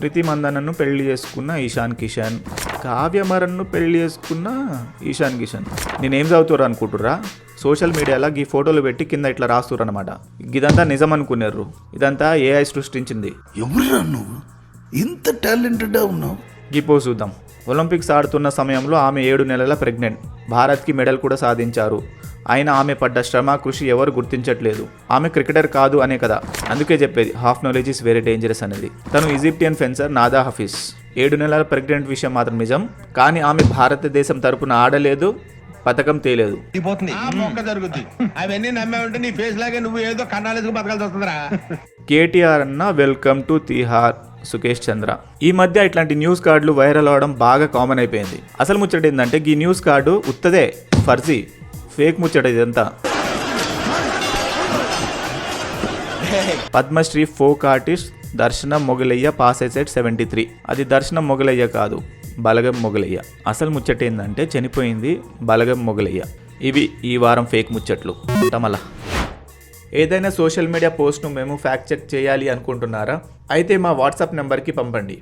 స్మృతి మందనను పెళ్ళి చేసుకున్న ఈశాన్ కిషన్. కావ్యమరన్ను పెళ్ళి చేసుకున్న ఈశాన్ కిషన్. నేనేం చదువుతారు అనుకుంటుర్రా? సోషల్ మీడియాలో ఈ ఫోటోలు పెట్టి కింద ఇట్లా రాస్తుర్రు అనమాట ఇదంతా నిజం అనుకున్నారు ఇదంతా ఏఐ సృష్టించింది. నువ్వు? ఇంత టాలెంటెడ్గా ఉన్నావు. గిపో చూద్దాం. ఒలింపిక్స్ ఆడుతున్న సమయంలో ఆమె ఏడు నెలల ప్రెగ్నెంట్. భారత్కి మెడల్ కూడా సాధించారు. అయినా ఆమె పడ్డ శ్రమ కృషి ఎవరు గుర్తించట్లేదు. ఆమె క్రికెటర్ కాదు అనే కదా. అందుకే చెప్పేది half knowledge is very dangerous అనేది. తను ఈజిప్టియన్ ఫెన్సర్ నాదా హఫీజ్. ఏడు నెలల ప్రెగ్నెంట్ విషయం మాత్రం నిజం. కానీ ఆమె భారతదేశం తరపున ఆడలేదు పథకం తేలేదు. పోతుంది ఆ మొక్క జరుగుద్ది. అవన్నీ నమ్మే ఉంటే నీ ఫేస్ లాగే నువ్వు ఏదో కన్నాలేసుకు బతకాల్సి వస్తుందిరా. కేటీఆర్ అన్న వెల్కమ్ టు తిహార్. సుకేష్ చంద్ర. ఈ మధ్య ఇట్లాంటి న్యూస్ కార్డులు వైరల్ అవడం బాగా కామన్ అయిపోయింది. అసలు ముచ్చట ఏంటంటే ఈ న్యూస్ కార్డు ఉత్తదే ఫర్జీ ఫేక్ ముచ్చట ఇదంతా. Padma Shri folk artist Darshanam Mogalaiah passed at seventy three. అది దర్శనం మొగలయ్య కాదు బలగం మొగలయ్య. అసలు ముచ్చట ఏంటంటే చనిపోయింది బలగం మొగలయ్య. ఇవి ఈ వారం ఫేక్ ముచ్చట్లు. తమలా ఏదైనా సోషల్ మీడియా పోస్ట్ను మేము ఫ్యాక్ట్ చెక్ చేయాలి అనుకుంటున్నారా? అయితే మా వాట్సాప్ నెంబర్కి పంపండి.